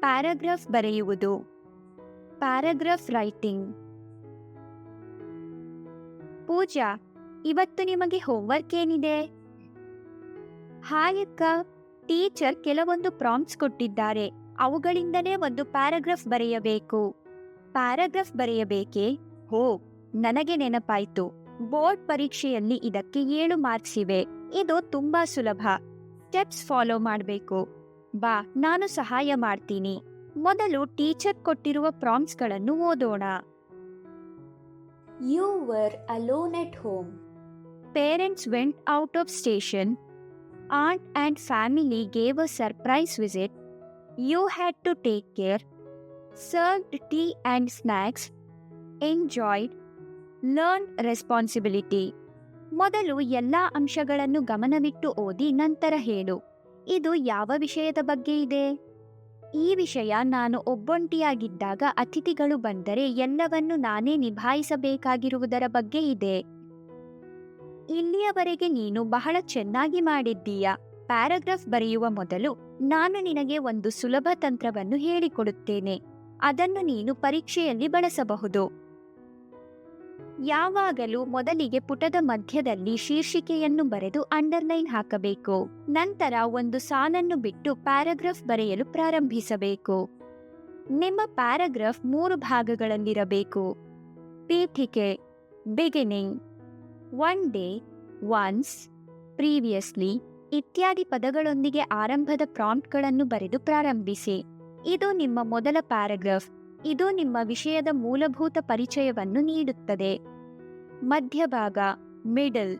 Paragraph ಬರೆಯುವುದು. Paragraph writing ಪೂಜಾ, ಇವತ್ತು ನಿಮಗೆ ಹೋಮ್ವರ್ಕ್ ಏನಿದೆ? ಹಾಯಕ್ಕ ಟೀಚರ್ ಕೆಲವೊಂದು ಪ್ರಾಂಪ್ಟ್ಸ್ ಕೊಟ್ಟಿದ್ದಾರೆ. ಅವುಗಳಿಂದಲೇ ಒಂದು ಪ್ಯಾರಾಗ್ರಾಫ್ ಬರೆಯಬೇಕು. ಪ್ಯಾರಾಗ್ರಾಫ್ ಬರೆಯಬೇಕೇ? ಹೋ, ನನಗೆ ನೆನಪಾಯ್ತು. ಬೋರ್ಡ್ ಪರೀಕ್ಷೆಯಲ್ಲಿ ಇದಕ್ಕೆ ಏಳು ಮಾರ್ಕ್ಸ್ ಇವೆ. ಇದು ತುಂಬಾ ಸುಲಭ. ಸ್ಟೆಪ್ಸ್ ಫಾಲೋ ಮಾಡಬೇಕು. ಬಾ ನಾನು ಸಹಾಯ ಮಾಡ್ತೀನಿ. ಮೊದಲು ಟೀಚರ್ ಕೊಟ್ಟಿರುವ ಪ್ರಾಮ್ಸ್ಗಳನ್ನು ಓದೋಣ. You were alone at home parents went out of station aunt and family gave a surprise visit you had to take care served tea and snacks enjoyed learn responsibility ಮೊದಲು ಎಲ್ಲ ಅಂಶಗಳನ್ನು ಗಮನವಿಟ್ಟು ಓದಿ ನಂತರ ಹೇಳು. ಇದು ಯಾವ ವಿಷಯದ ಬಗ್ಗೆ ಇದೆ? ಈ ವಿಷಯ ನಾನು ಒಬ್ಬೊಂಟಿಯಾಗಿದ್ದಾಗ ಅತಿಥಿಗಳು ಬಂದರೆ ಎಲ್ಲವನ್ನು ನಾನೇ ನಿಭಾಯಿಸಬೇಕಾಗಿರುವುದರ ಬಗ್ಗೆ ಇದೆ. ಇಲ್ಲಿಯವರೆಗೆ ನೀನು ಬಹಳ ಚೆನ್ನಾಗಿ ಮಾಡಿದ್ದೀಯ. ಪ್ಯಾರಾಗ್ರಾಫ್ ಬರೆಯುವ ಮೊದಲು ನಾನು ನಿನಗೆ ಒಂದು ಸುಲಭ ತಂತ್ರವನ್ನು ಹೇಳಿಕೊಡುತ್ತೇನೆ. ಅದನ್ನು ನೀನು ಪರೀಕ್ಷೆಯಲ್ಲಿ ಬಳಸಬಹುದು. ಯಾವಾಗಲೂ ಮೊದಲಿಗೆ ಪುಟದ ಮಧ್ಯದಲ್ಲಿ ಶೀರ್ಷಿಕೆಯನ್ನು ಬರೆದು ಅಂಡರ್ಲೈನ್ ಹಾಕಬೇಕು. ನಂತರ ಒಂದು ಸಾಲನ್ನು ಬಿಟ್ಟು ಪ್ಯಾರಾಗ್ರಾಫ್ ಬರೆಯಲು ಪ್ರಾರಂಭಿಸಬೇಕು. ನಿಮ್ಮ ಪ್ಯಾರಾಗ್ರಾಫ್ ಮೂರು ಭಾಗಗಳಲ್ಲಿರಬೇಕು. ಪೀಠಿಕೆ beginning one day once previously ಇತ್ಯಾದಿ ಪದಗಳೊಂದಿಗೆ ಆರಂಭದ ಪ್ರಾಂಪ್ಟ್ಗಳನ್ನು ಬರೆದು ಪ್ರಾರಂಭಿಸಿ. ಇದು ನಿಮ್ಮ ಮೊದಲ ಪ್ಯಾರಾಗ್ರಾಫ್. ಇದು ನಿಮ್ಮ ವಿಷಯದ ಮೂಲಭೂತ ಪರಿಚಯವನ್ನು ನೀಡುತ್ತದೆ. ಮಧ್ಯಭಾಗ, middle,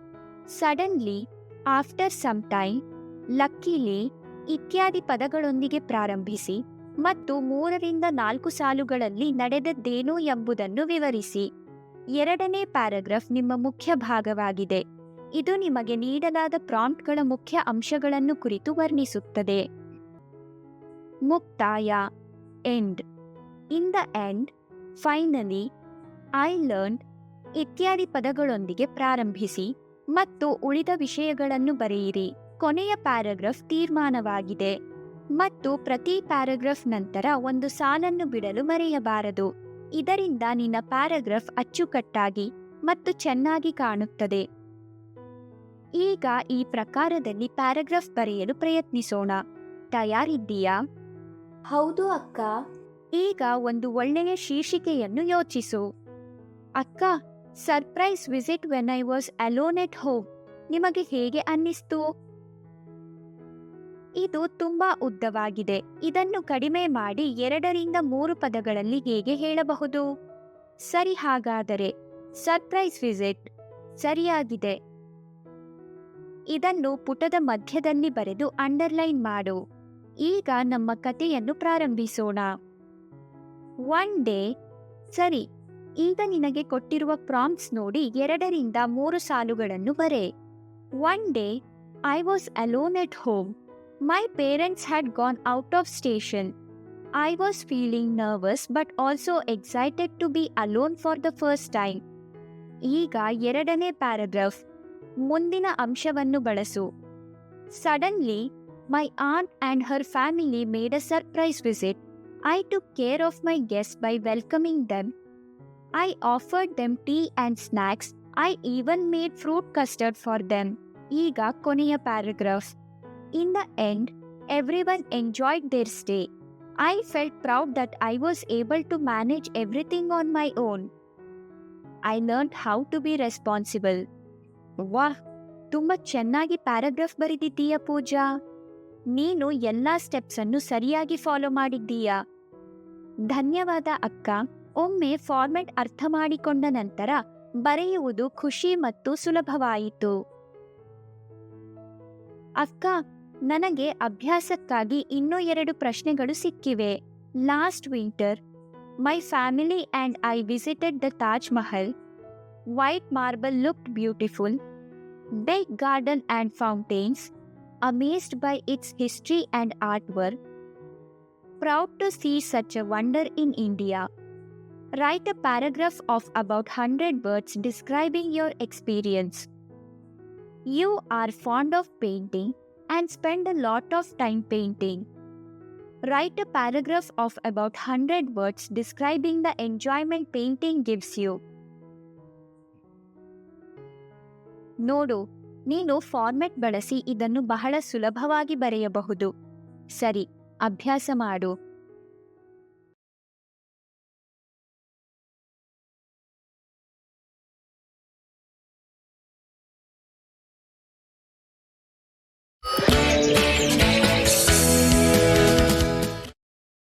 suddenly, after some time luckily ಇತ್ಯಾದಿ ಪದಗಳೊಂದಿಗೆ ಪ್ರಾರಂಭಿಸಿ ಮತ್ತು ಮೂರರಿಂದ ನಾಲ್ಕು ಸಾಲುಗಳಲ್ಲಿ ನಡೆದದ್ದೇನು ಎಂಬುದನ್ನು ವಿವರಿಸಿ. ಎರಡನೇ ಪ್ಯಾರಾಗ್ರಾಫ್ ನಿಮ್ಮ ಮುಖ್ಯ ಭಾಗವಾಗಿದೆ. ಇದು ನಿಮಗೆ ನೀಡಲಾದ ಪ್ರಾಂಪ್ಟ್ಗಳ ಮುಖ್ಯ ಅಂಶಗಳನ್ನು ಕುರಿತು ವರ್ಣಿಸುತ್ತದೆ. ಮುಕ್ತಾಯ. End. In the end finally I learn ಇತ್ಯಾದಿ ಪದಗಳೊಂದಿಗೆ ಪ್ರಾರಂಭಿಸಿ ಮತ್ತು ಉಳಿದ ವಿಷಯಗಳನ್ನು ಬರೆಯಿರಿ. ಕೊನೆಯ ಪ್ಯಾರಾಗ್ರಾಫ್ ತೀರ್ಮಾನವಾಗಿದೆ. ಮತ್ತು ಪ್ರತಿ ಪ್ಯಾರಾಗ್ರಾಫ್ ನಂತರ ಒಂದು ಸಾಲನ್ನು ಬಿಡಲು ಮರೆಯಬಾರದು. ಇದರಿಂದ ನಿನ್ನ ಪ್ಯಾರಾಗ್ರಾಫ್ ಅಚ್ಚುಕಟ್ಟಾಗಿ ಮತ್ತು ಚೆನ್ನಾಗಿ ಕಾಣುತ್ತದೆ. ಈಗ ಈ ಪ್ರಕಾರದಲ್ಲಿ ಪ್ಯಾರಾಗ್ರಾಫ್ ಬರೆಯಲು ಪ್ರಯತ್ನಿಸೋಣ. ತಯಾರಿದ್ದೀಯಾ? ಹೌದು ಅಕ್ಕ. ಈಗ ಒಂದು ಒಳ್ಳೆಯ ಶೀರ್ಷಿಕೆಯನ್ನು ಯೋಚಿಸು. ಅಕ್ಕ, surprise visit when I was alone at home. ನಿಮಗೆ ಹೇಗೆ ಅನ್ನಿಸ್ತು? ಇದು ತುಂಬಾ ಉದ್ದವಾಗಿದೆ. ಇದನ್ನು ಕಡಿಮೆ ಮಾಡಿ ಎರಡರಿಂದ ಮೂರು ಪದಗಳಲ್ಲಿ ಹೇಗೆ ಹೇಳಬಹುದು? ಸರಿ ಹಾಗಾದರೆ, ಸರ್ಪ್ರೈಸ್ ವಿಸಿಟ್ ಸರಿಯಾಗಿದೆ. ಇದನ್ನು ಪುಟದ ಮಧ್ಯದಲ್ಲಿ ಬರೆದು ಅಂಡರ್ಲೈನ್ ಮಾಡು. ಈಗ ನಮ್ಮ ಕಥೆಯನ್ನು ಪ್ರಾರಂಭಿಸೋಣ. ಒನ್ ಡೇ ಸರಿ, ಈಗ ನಿನಗೆ ಕೊಟ್ಟಿರುವ ಪ್ರಾಂಪ್ಟ್ಸ್ ನೋಡಿ ಎರಡರಿಂದ ಮೂರು ಸಾಲುಗಳನ್ನು ಬರೆ. One day I was alone at home my parents had gone out of station I was feeling nervous but also excited to be alone for the first time ಈಗ ಎರಡನೇ ಪ್ಯಾರಾಗ್ರಾಫ್ ಮುಂದಿನ ಅಂಶವನ್ನು ಬಳಸು. Suddenly my aunt and her family made a surprise visit I took care of my guests by welcoming them. I offered them tea and snacks. I even made fruit custard for them. ಈಗ ಕೊನೆಯ paragraph in the end everyone enjoyed their stay I felt proud that I was able to manage everything on my own I learn how to be responsible ವಾಹ್ ತುಂಬ ಚೆನ್ನಾಗಿ paragraph ಬರೆದಿದ್ದೀಯ ಪೂಜಾ ನೀನು ಎಲ್ಲ steps ಅನ್ನು ಸರಿಯಾಗಿ follow ಮಾಡಿದ್ದೀಯಾ? ಧನ್ಯವಾದ ಅಕ್ಕ. ಒಮ್ಮೆ ಫಾರ್ಮೆಟ್ ಅರ್ಥ ಮಾಡಿಕೊಂಡ ನಂತರ ಬರೆಯುವುದು ಖುಷಿ ಮತ್ತು ಸುಲಭವಾಯಿತು. ಅಕ್ಕ, ನನಗೆ ಅಭ್ಯಾಸಕ್ಕಾಗಿ ಇನ್ನೂ ಎರಡು ಪ್ರಶ್ನೆಗಳು ಸಿಕ್ಕಿವೆ. Last winter, my family and I visited the Taj Mahal. White marble looked beautiful. Big garden and fountains. Amazed by its history and artwork. Proud to see such a wonder in India. Write a paragraph of about 100 words describing your experience. You are fond of painting and spend a lot of time painting. Write a paragraph of about 100 words describing the enjoyment painting gives you. ನೋಡು ನೀನು format ಬಳಸಿ ಇದನ್ನು ಬಹಳ ಸುಲಭವಾಗಿ ಬರೆಯಬಹುದು. ಸರಿ ಅಭ್ಯಾಸ ಮಾಡು.